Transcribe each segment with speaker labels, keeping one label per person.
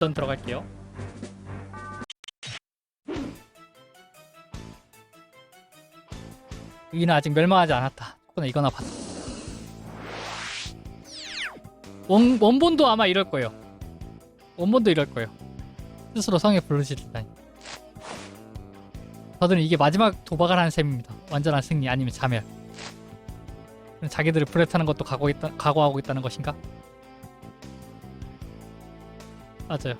Speaker 1: 전 들어갈게요. 여기는 아직 멸망하지 않았다. 조금 이거나 봤다. 원, 원본도 아마 이럴 거예요. 원본도 이럴 거예요. 스스로 성에 부르시다니. 저들은 이게 마지막 도박을 하는 셈입니다. 완전한 승리 아니면 자멸. 자기들을 불에 타는 것도 각오 있다, 각오하고 있다는 것인가? 맞아요.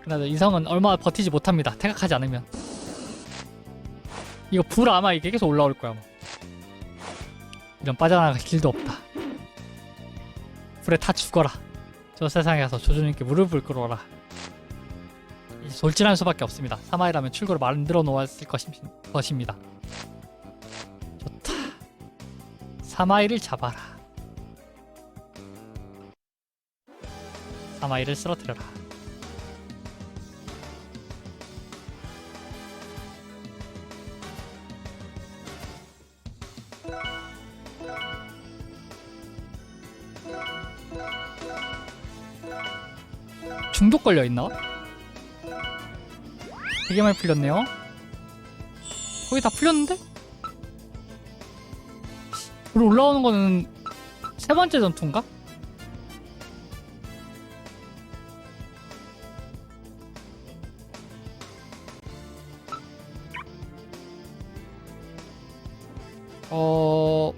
Speaker 1: 그나마 이성은 얼마 버티지 못합니다. 태각하지 않으면. 이거 불 아마 이게 계속 올라올 거야. 아마. 이런 빠져나갈 길도 없다. 불에 타 죽어라. 저 세상에 가서 조조님께 무릎을 꿇어라. 이제 돌진할 수밖에 없습니다. 사마이라면 출구를 만들어 놓았을 것입니다. 좋다. 사마이를 잡아라. 사마이를 쓰러뜨려라. 중독 걸려 있나? 되게 많이 풀렸네요. 거의 다 풀렸는데? 불 올라오는 거는 세 번째 전투인가? 어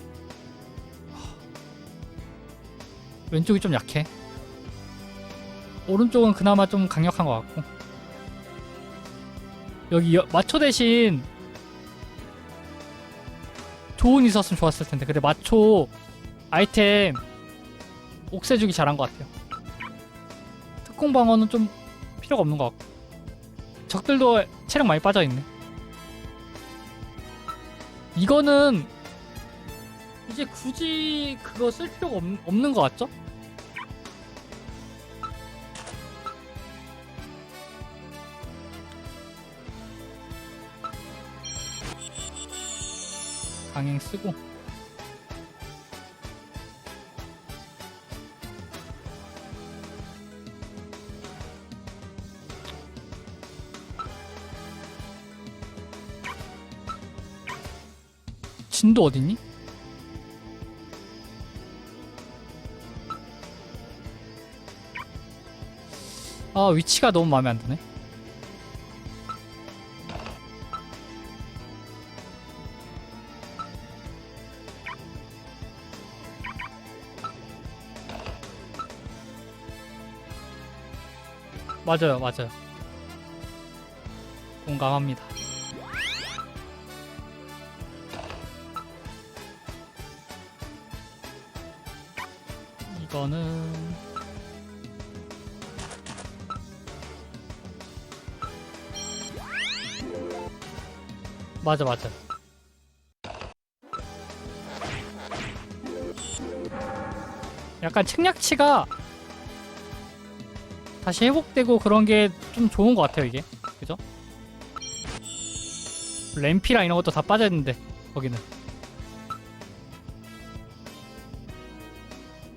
Speaker 1: 왼쪽이 좀 약해. 오른쪽은 그나마 좀 강력한 것 같고. 여기 여- 마초 대신 조은 있었으면 좋았을 텐데. 근데 마초 아이템 옥새주기 잘한 것 같아요. 특공 방어는 좀 필요가 없는 것 같고. 적들도 체력 많이 빠져있네. 이거는 이제 굳이 그거 쓸 필요가 없, 없는 것 같죠? 강행 쓰고 진도 어딨니? 아 위치가 너무 마음에 안 드네 맞아요, 맞아요. 공감합니다. 이거는 맞아, 맞아. 약간 책략치가 다시 회복되고 그런 게 좀 좋은 것 같아요 이게. 그죠? 램피랑 이런 것도 다 빠져있는데 거기는.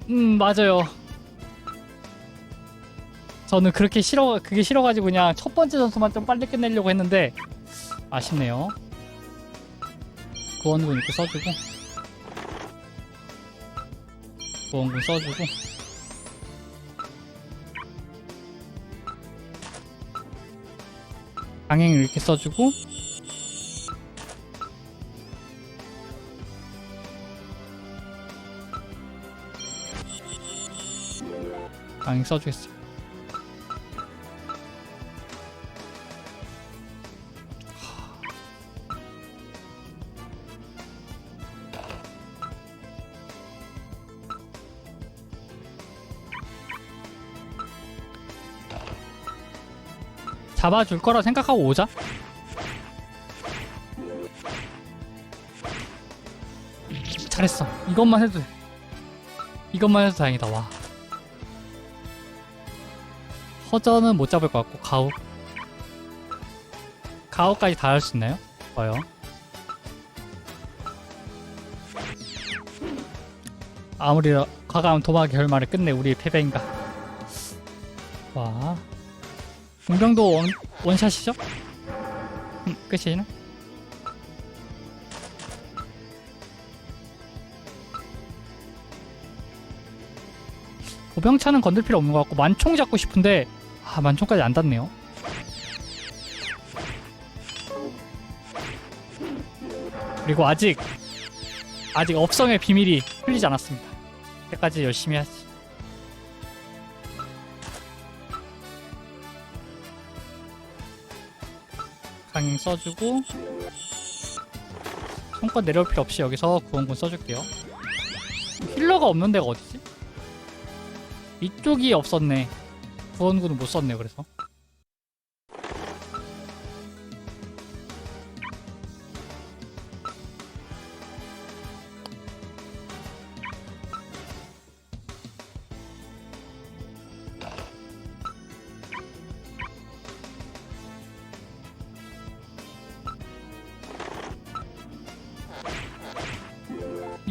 Speaker 1: 음 맞아요. 저는 그렇게 싫어 그게 싫어가지고 그냥 첫 번째 전투만 좀 빨리 끝내려고 했는데 아쉽네요. 구원군 이렇게 써주고. 구원군 써주고 강행을 이렇게 써주고. 강행 써주겠어요 잡아줄 거라 생각하고 오자. 잘했어. 이것만 해도 돼. 이것만 해도 다행이다. 와. 허전은 못 잡을 것 같고 가우. 가우까지 다 할 수 있나요? 봐요. 아무리 과감 도박의 결말을 끝내 우리의 패배인가. 와. 공병도 원, 원샷이죠? 음, 끝이네. 보병차는 건들 필요 없는 것 같고 만총 잡고 싶은데 아 만총까지 안 닿네요. 그리고 아직 아직 업성의 비밀이 풀리지 않았습니다. 때까지 열심히 하 지. 강행 써주고 손권 내려올 필요 없이 여기서 구원군 써줄게요. 힐러가 없는 데가 어디지? 이쪽이 없었네. 구원군은 못 썼네 그래서.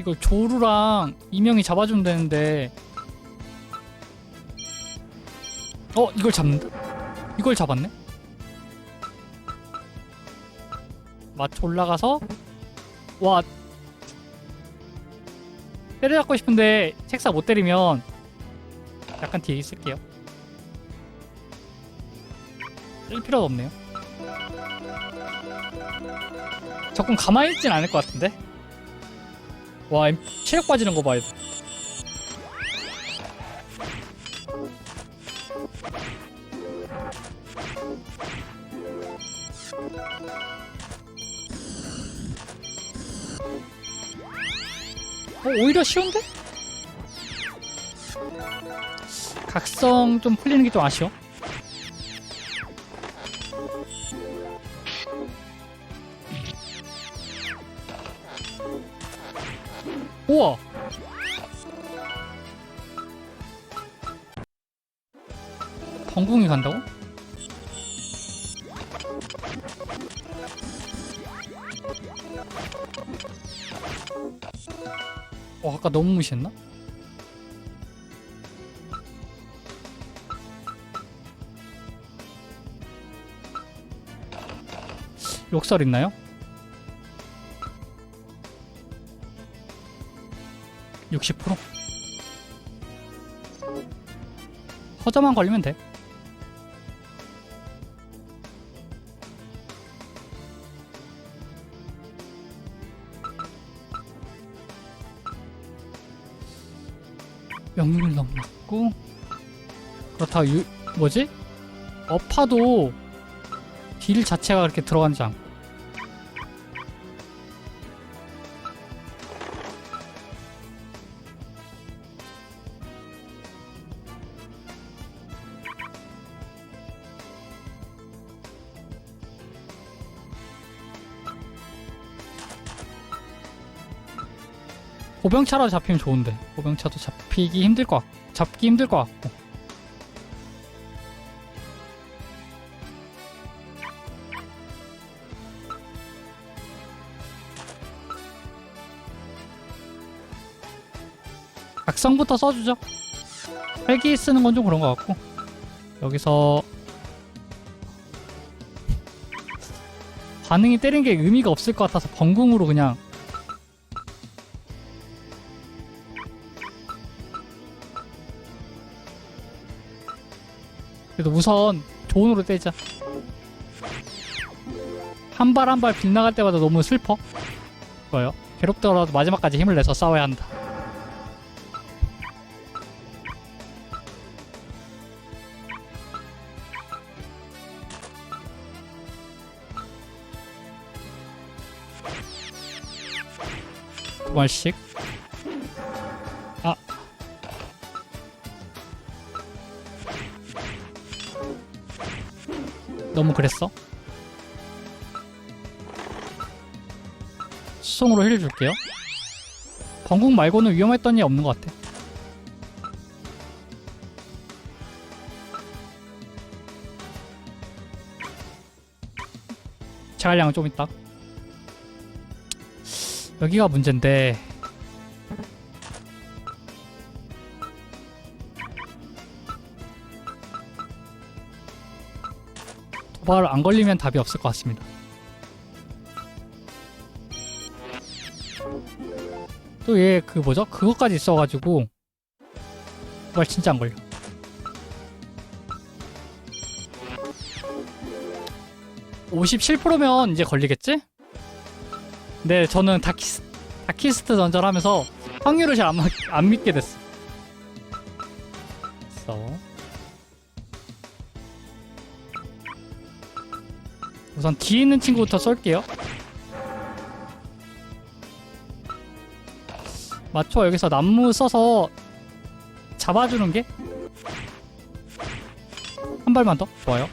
Speaker 1: 이걸 조루랑 이명이 잡아주면 되는데. 어 이걸 잡는다? 이걸 잡았네? 마초 올라가서 와. 때려잡고 싶은데 책사 못 때리면 약간 뒤에 있을게요. 쓸 필요도 없네요. 적군 가만히 있진 않을 것 같은데 와 임- 체력 빠지는 거돼 어, 오히려 쉬운데? 각성 좀 풀리는 게 좀 아쉬워. 우와! 번궁이 간다고? 어, 아까 너무 무시했나? 욕설 있나요? 60% 허저만 걸리면 돼. 명률 넘났고 그렇다고 유, 뭐지? 어파도 딜 자체가 그렇게 들어가지 않고 보병차라도 잡히면 좋은데. 보병차도 잡히기 힘들 것 같, 잡기 힘들 것 같고. 각성부터 써주죠. 헬기 쓰는 건 좀 그런 것 같고. 여기서 반응이 때린 게 의미가 없을 것 같아서 번궁으로 그냥 그래도 우선 좋은으로 떼자. 한 발 한 발 빗나갈 때마다 너무 슬퍼. 뭐요? 괴롭더라도 마지막까지 힘을 내서 싸워야 한다. 두 발씩. 너무 그랬어? 수송으로 힐 줄게요. 번궁 말고는 위험했던 일 없는 것 같아. 자갈량은 좀 있다. 여기가 문제인데 도발 안 걸리면 답이 없을 것 같습니다. 또 얘 그 뭐죠? 그것까지 있어가지고 도발 진짜 안 걸려. (57%면) 이제 걸리겠지? 네 저는 다키스, 다키스트 전설하면서 확률을 잘 안 안 믿게 됐어 우선 뒤에 있는 친구부터 쏠게요. 맞춰 여기서 나무 써서 잡아주는 게? 한 발만 더? 좋아요.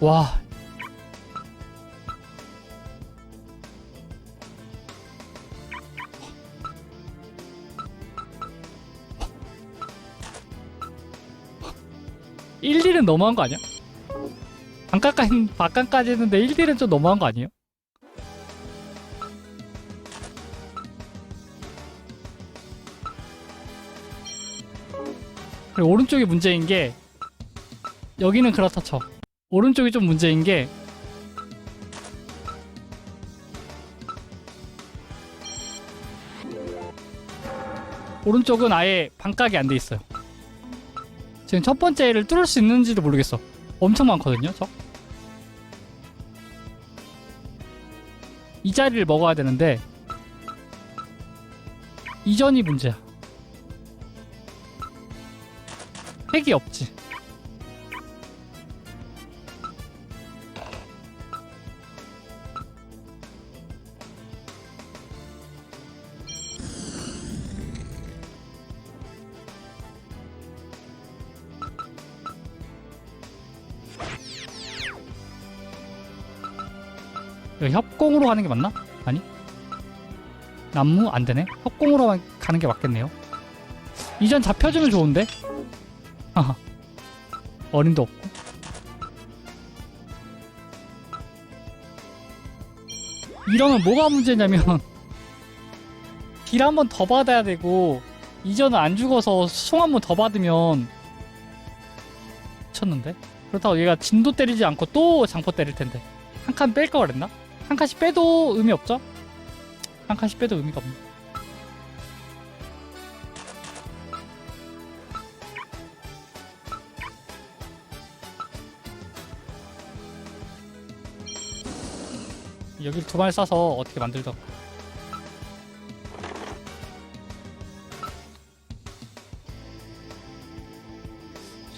Speaker 1: 와 일일은 너무한 거 아니야? 반값까지 반값까지 했는데 1딜은 좀 너무한 거 아니에요? 그리고 오른쪽이 문제인 게 여기는 그렇다 쳐 오른쪽이 좀 문제인 게 오른쪽은 아예 반각이 안 돼 있어요 지금 첫 번째를 뚫을 수 있는지도 모르겠어. 엄청 많거든요 저? 이 자리를 먹어야 되는데 이전이 문제야. 핵이 없지 이거 협공으로 가는 게 맞나? 아니? 나무 안 되네. 협공으로 가는 게 맞겠네요. 이전 잡혀주면 좋은데? 하하. 어림도 없고. 이러면 뭐가 문제냐면 딜한번 더 받아야 되고 이전은 안 죽어서 수송 한 번 더 받으면 미쳤는데? 그렇다고 얘가 진도 때리지 않고 또 장포 때릴 텐데 한 칸뺄걸 그랬나? 한 칸씩 빼도 의미 없죠? 한 칸씩 빼도 의미가 없네. 여기를 두 발 싸서 어떻게 만들던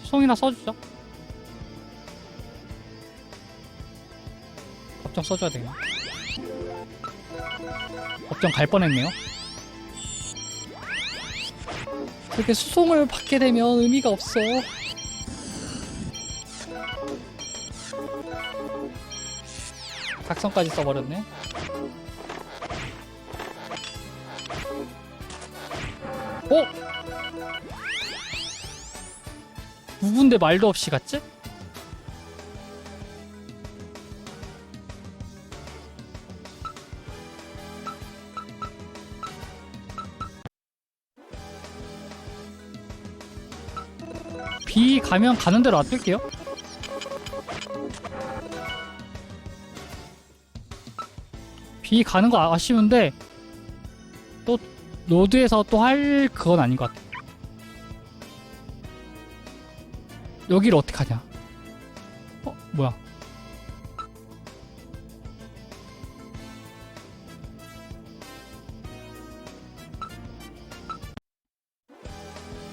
Speaker 1: 수송이나 써주죠 법정 써줘야 되겠네 법정 갈 뻔했네요 그렇게 수송을 받게 되면 의미가 없어 각성까지 써버렸네 어? 누군데 말도 없이 갔지? B 가면 가는 대로 놔둘게요. B 가는 거 아쉬운데 또 로드에서 또 할 그건 아닌 것 같아. 여기를 어떻게 하냐? 어 뭐야?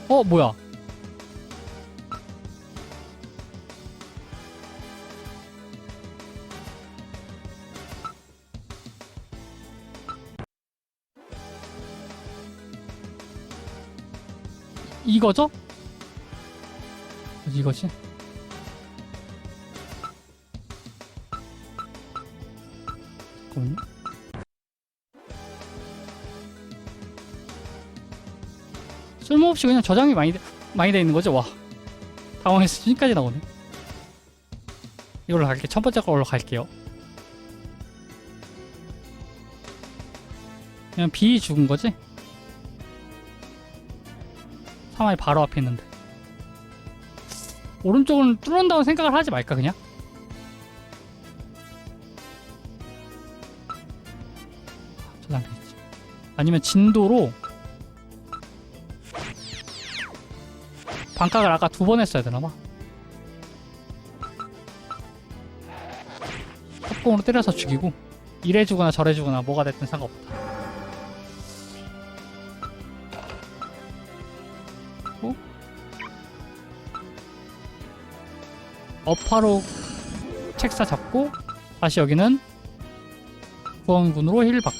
Speaker 1: 어 뭐야? 이거죠? 이거지? 잠깐만요. 쓸모없이 그냥 저장이 많이 돼, 많이 돼 있는 거죠? 와 당황해서 순까지 나오네. 이걸로 갈게. 첫 번째 걸로 갈게요. 그냥 B 죽은 거지? 사마이 바로 앞에 있는데 오른쪽은 뚫는다고 생각을 하지 말까 그냥? 있지. 아니면 진도로 반각을 아까 두 번 했어야 되나봐. 협공으로 때려서 죽이고 이래 주거나 저래 주거나 뭐가 됐든 상관없다. 어파로 책사 잡고 다시 여기는 구원군으로 힐 받고.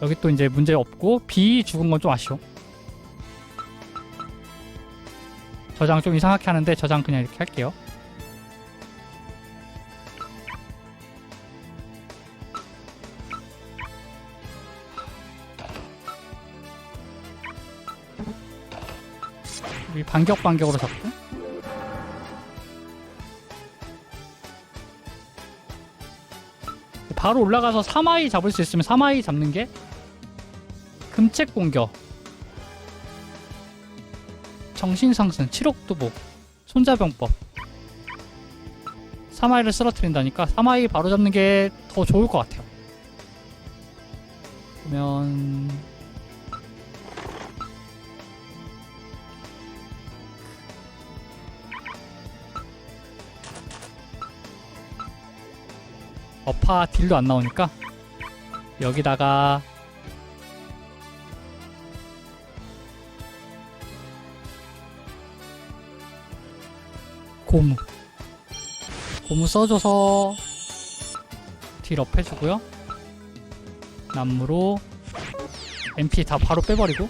Speaker 1: 여기 또 이제 문제 없고 B 죽은 건 좀 아쉬워. 저장 좀 이상하게 하는데 저장 그냥 이렇게 할게요. 우리 반격 반격으로 잡고 바로 올라가서 3아이 잡을 수 있으면 3아이 잡는 게 금책 공격. 정신 상승 7억 두보 손자병법. 3아이를 쓰러뜨린다니까 3아이 바로 잡는 게 더 좋을 것 같아요. 그러면 어파 딜도 안 나오니까 여기다가 고무 고무 써줘서 딜업 해주고요 나무로 MP 다 바로 빼버리고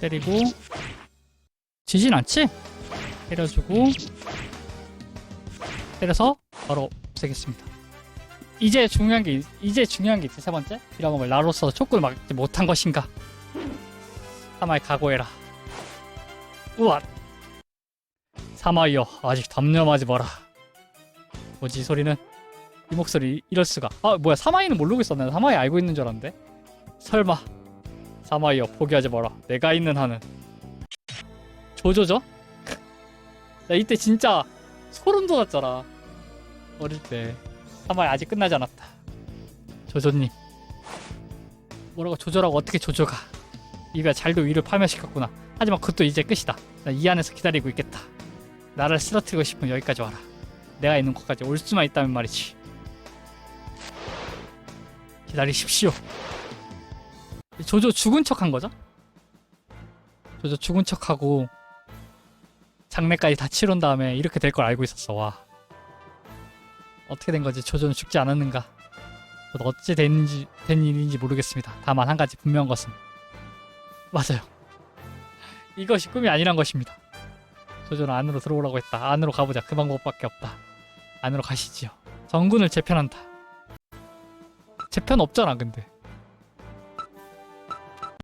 Speaker 1: 때리고 지진 않지? 때려주고 때려서 바로 없애겠습니다. 이제 중요한 게 있- 이제 중요한 게 있지 세 번째? 빌어먹을 나로서 촉구를 막지 못한 것인가? 사마이 각오해라. 우와! 사마이여 아직 담념하지 마라. 뭐지 이 소리는? 이 목소리 이럴 수가. 아 뭐야 사마이는 모르고 있었네. 사마이 알고 있는 줄 알았는데. 설마. 사마이여 포기하지 마라. 내가 있는 한은. 조조죠? 나 이때 진짜 소름 돋았잖아 어릴 때 사마이 아직 끝나지 않았다. 조조님 뭐라고 조조라고 어떻게 조조가? 이가 잘도 위를 파멸시켰구나. 하지만 그것도 이제 끝이다. 나이 안에서 기다리고 있겠다. 나를 쓰러뜨리고 싶으면 여기까지 와라. 내가 있는 곳까지 올 수만 있다면 말이지. 기다리십시오. 조조 죽은 척 한 거죠? 조조 죽은 척하고 장례까지 다 치른 다음에 이렇게 될 걸 알고 있었어. 와. 어떻게 된 거지? 조조는 죽지 않았는가? 어찌 됐는지 된 일인지 모르겠습니다. 다만 한 가지 분명한 것은 맞아요. 이것이 꿈이 아니란 것입니다. 조조는 안으로 들어오라고 했다. 안으로 가보자. 그 방법밖에 없다. 안으로 가시지요. 정군을 재편한다. 재편 없잖아, 근데.